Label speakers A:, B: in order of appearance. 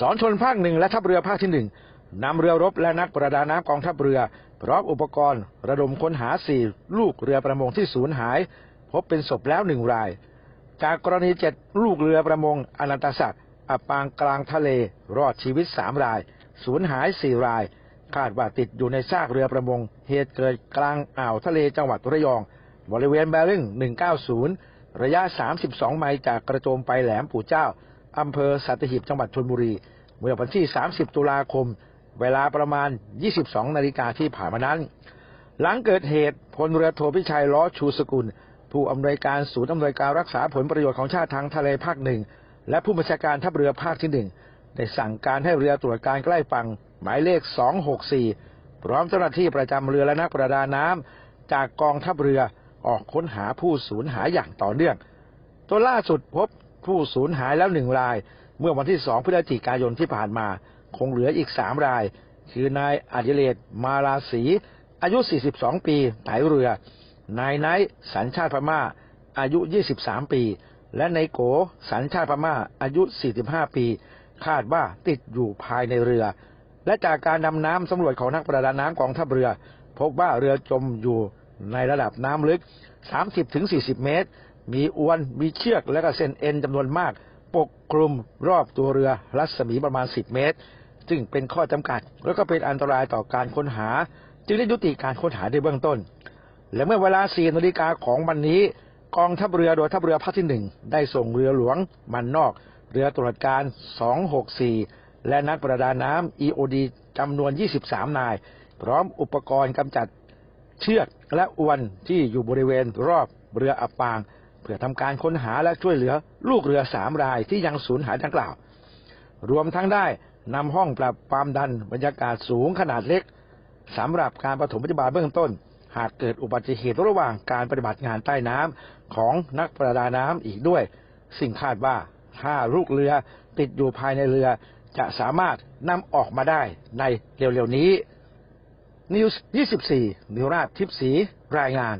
A: สอนชนภาคหนึ่งและทัพเรือภาคที่หนึ่งนำเรือรบและนักประดาน้ำกองทัพเรือ พร้อมอุปกรณ์ ระดมค้นหาสี่ลูกเรือประมงที่สูญหาย พบเป็นศพแล้วหนึ่งราย จากกรณีเจ็ดลูกเรือประมงอนันตศักดิ์อับปางกลางทะเล รอดชีวิตสามราย สูญหายสี่ราย คาดว่าติดอยู่ในซากเรือประมง เหตุเกิดกลางอ่าวทะเลจังหวัดระยอง บริเวณแบริ่ง 190 ระยะ 32 ไมล์จากกระโจมไปแหลมปู่เจ้า อำเภอสัตหีบจังหวัดชลบุรี เมื่อวันที่ 30 ตุลาคม เวลาประมาณ 22 นาฬิกาที่ผ่านมานั้น หลังเกิดเหตุพลเรือโทพิชัยล้อชูสกุล ผู้อำนวยการศูนย์อำนวยการรักษาผลประโยชน์ของชาติทางทะเลภาคหนึ่งและผู้บัญชาการทัพเรือภาคที่หนึ่งได้สั่งการให้เรือตรวจการใกล้ฝั่งหมายเลข 264 พร้อมเจ้าหน้าที่ประจำเรือและนักประดาน้ำจากกองทัพเรือออกค้นหาผู้สูญหายอย่างต่อเนื่องตัวล่าสุดพบ ผู้สูญหายแล้วหนึ่งราย เมื่อวันที่2พฤศจิกายนที่ผ่านมา คงเหลืออีก3ราย คือนายอดิเรศมาลาศีอายุ 42 ปีไถเรือ นายไนท์สัญชาติพม่า อายุ 23 ปี และนายโก สัญชาติพม่า อายุ 45 ปี คาดว่าติดอยู่ภายในเรือ และจากการดำน้ำสำรวจของนักประดาน้ำกองทัพเรือ พบว่าเรือจมอยู่ในระดับน้ำลึก 30-40 เมตร มีอวน มีเชือกและก็เส้นเอ็นจำนวนมาก ปกคลุมรอบตัวเรือรัศมีประมาณ 10 เมตร ซึ่งเป็นข้อจำกัด และก็เป็นอันตรายต่อการค้นหา จึงได้ยุติการค้นหาในเบื้องต้น และเมื่อเวลา4นาฬิกาของวันนี้ กองทัพเรือโดยทัพเรือภาคที่หนึ่งได้ส่งเรือหลวงมันนอก เรือตรวจการ 264 และนักประดาน้ำ EOD จำนวน 23 นาย พร้อมอุปกรณ์กำจัดเชือกและอวนที่อยู่บริเวณรอบเรืออับปาง เพื่อทำการค้นหาและช่วยเหลือลูกเรือสามรายที่ยังสูญหายดังกล่าว รวมทั้งได้นำห้องปรับความดันบรรยากาศสูงขนาดเล็กสำหรับการปฐมพยาบาลเบื้องต้น หากเกิดอุบัติเหตุระหว่างการปฏิบัติงานใต้น้ำของนักประดาน้ำอีกด้วยสิ่งคาดว่าถ้าลูกเรือติดอยู่ภายในเรือ จะสามารถนำออกมาได้ในเร็วๆนี้นิวส์ 24 นิวราชทิพสี รายงาน